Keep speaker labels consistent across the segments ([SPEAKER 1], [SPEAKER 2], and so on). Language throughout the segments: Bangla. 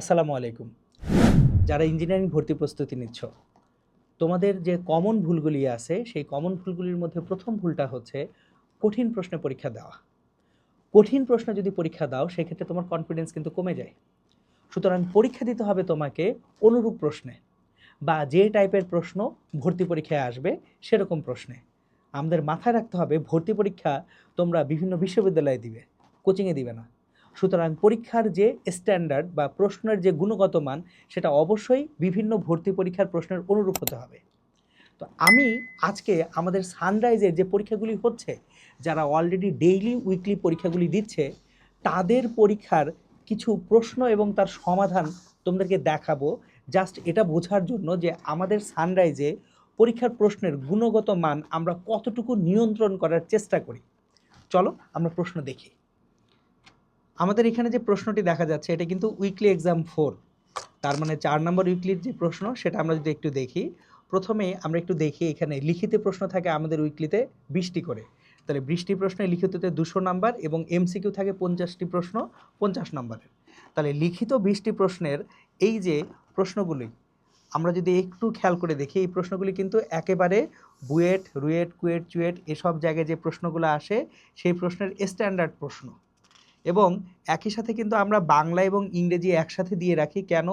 [SPEAKER 1] আসসালামু আলাইকুম। যারা ইঞ্জিনিয়ারিং ভর্তি প্রস্তুতি নিচ্ছ, তোমাদের যে কমন ভুলগুলি আছে, সেই কমন ভুলগুলির মধ্যে প্রথম ভুলটা হচ্ছে কঠিন প্রশ্নে পরীক্ষা দেওয়া। কঠিন প্রশ্ন যদি পরীক্ষা দাও, সেক্ষেত্রে তোমার কনফিডেন্স কিন্তু কমে যায়। সুতরাং পরীক্ষা দিতে হবে তোমাকে অনুরূপ প্রশ্নে, বা যে টাইপের প্রশ্ন ভর্তি পরীক্ষায় আসবে, সেরকম প্রশ্নে। আমাদের মাথায় রাখতে হবে, ভর্তি পরীক্ষা তোমরা বিভিন্ন বিশ্ববিদ্যালয়ে দিবে কোচিংয়ে দিবে না। সুতরাং পরীক্ষার যে স্ট্যান্ডার্ড বা প্রশ্নের যে গুণগত মান সেটা অবশ্যই বিভিন্ন ভর্তি পরীক্ষার প্রশ্নের অনুরূপ হতে হবে। তো আমি আজকে আমাদের সানরাইজের যে পরীক্ষাগুলি হচ্ছে, যারা অলরেডি ডেইলি উইকলি পরীক্ষাগুলি দিচ্ছে, তাদের পরীক্ষার কিছু প্রশ্ন এবং তার সমাধান তোমাদেরকে দেখাবো। জাস্ট এটা বোঝার জন্য যে আমাদের সানরাইজে পরীক্ষার প্রশ্নের গুণগত মান আমরা কতটুকু নিয়ন্ত্রণ করার চেষ্টা করি। চলো আমরা প্রশ্ন দেখি। আমাদের এখানে যে প্রশ্নটি দেখা যাচ্ছে, এটা কিন্তু উইকলি এক্সাম ফোর তার মানে চার নম্বর উইকলির যে প্রশ্ন, সেটা আমরা যদি একটু দেখি, প্রথমে আমরা একটু দেখি এখানে লিখিত প্রশ্ন থাকে আমাদের উইকলিতে বিশটি করে। তাহলে বৃষ্টি প্রশ্নে লিখিততে দুশো নাম্বার এবং এমসিকিউ থাকে পঞ্চাশটি প্রশ্ন, পঞ্চাশ নম্বরের তাহলে লিখিত বৃষ্টি প্রশ্নের এই যে প্রশ্নগুলি, আমরা যদি একটু খেয়াল করে দেখি, এই প্রশ্নগুলি কিন্তু একেবারে বুয়েট, রুয়েট, কুয়েট, চুয়েট, এসব জায়গায় যে প্রশ্নগুলো আসে, সেই প্রশ্নের স্ট্যান্ডার্ড প্রশ্ন। এবং একই সাথে কিন্তু আমরা বাংলা এবং ইংরেজি একসাথে দিয়ে রাখি। কেন?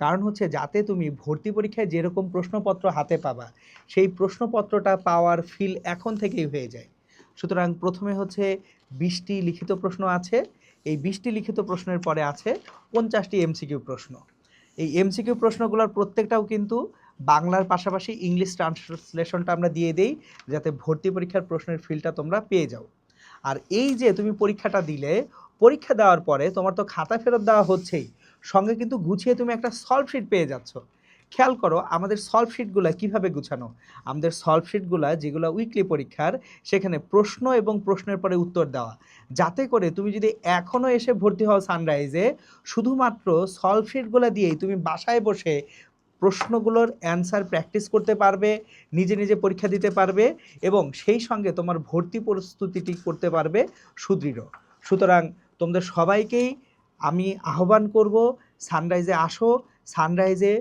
[SPEAKER 1] কারণ হচ্ছে যাতে তুমি ভর্তি পরীক্ষায় যেরকম প্রশ্নপত্র হাতে পাবা, সেই প্রশ্নপত্রটা পাওয়ার ফিল এখন থেকেই হয়ে যায়। সুতরাং প্রথমে হচ্ছে বিশটি লিখিত প্রশ্ন আছে। এই বিশটি লিখিত প্রশ্নের পরে আছে পঞ্চাশটি এমসিকিউ প্রশ্ন। এই এমসিকিউ প্রশ্নগুলোর প্রত্যেকটাও কিন্তু বাংলার পাশাপাশি ইংলিশ ট্রান্সলেশনটা আমরা দিয়ে দেই, যাতে ভর্তি পরীক্ষার প্রশ্নের ফিলটা তোমরা পেয়ে যাও। আর এই যে তুমি পরীক্ষাটা দিলে, পরীক্ষা দেওয়ার পরে তোমার তো খাতা ফেরত দেওয়া হচ্ছেই। সঙ্গে কিন্তু গুছিয়ে তুমি একটা সলভ শিট পেয়ে যাচ্ছ। খেয়াল করো, আমাদের সলভ শিটগুলো কীভাবে গুছানো? আমাদের সলভ শিটগুলো যেগুলো উইকলি পরীক্ষার, সেখানে প্রশ্ন এবং প্রশ্নের পরে উত্তর দেওয়া। যাতে করে তুমি যদি এখনও এসে ভর্তি হও সানরাইজে শুধুমাত্র সলভ শিটগুলো দিয়েই তুমি বাসায় বসে প্রশ্নগুলোর অ্যান্সার প্র্যাকটিস করতে পারবে, নিজে নিজে পরীক্ষা দিতে পারবে এবং সেই সঙ্গে তোমার ভর্তি প্রস্তুতিটি করতে পারবে সুদৃঢ়। সুতরাং তোমাদের সবাইকেই আমি আহ্বান করব, সানরাইজে আসো, সানরাইজে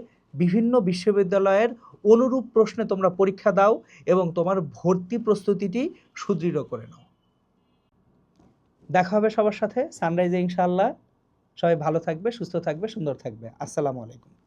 [SPEAKER 1] বিভিন্ন বিশ্ববিদ্যালয়ের অনুরূপ প্রশ্নে তোমরা পরীক্ষা দাও এবং তোমার ভর্তি প্রস্তুতিটি সুদৃঢ় করে নাও। দেখা হবে সবার সাথে, সানরাইজে ইনশাল্লাহ সবাই ভালো থাকবে, সুস্থ থাকবে, সুন্দর থাকবে। আসসালামু আলাইকুম।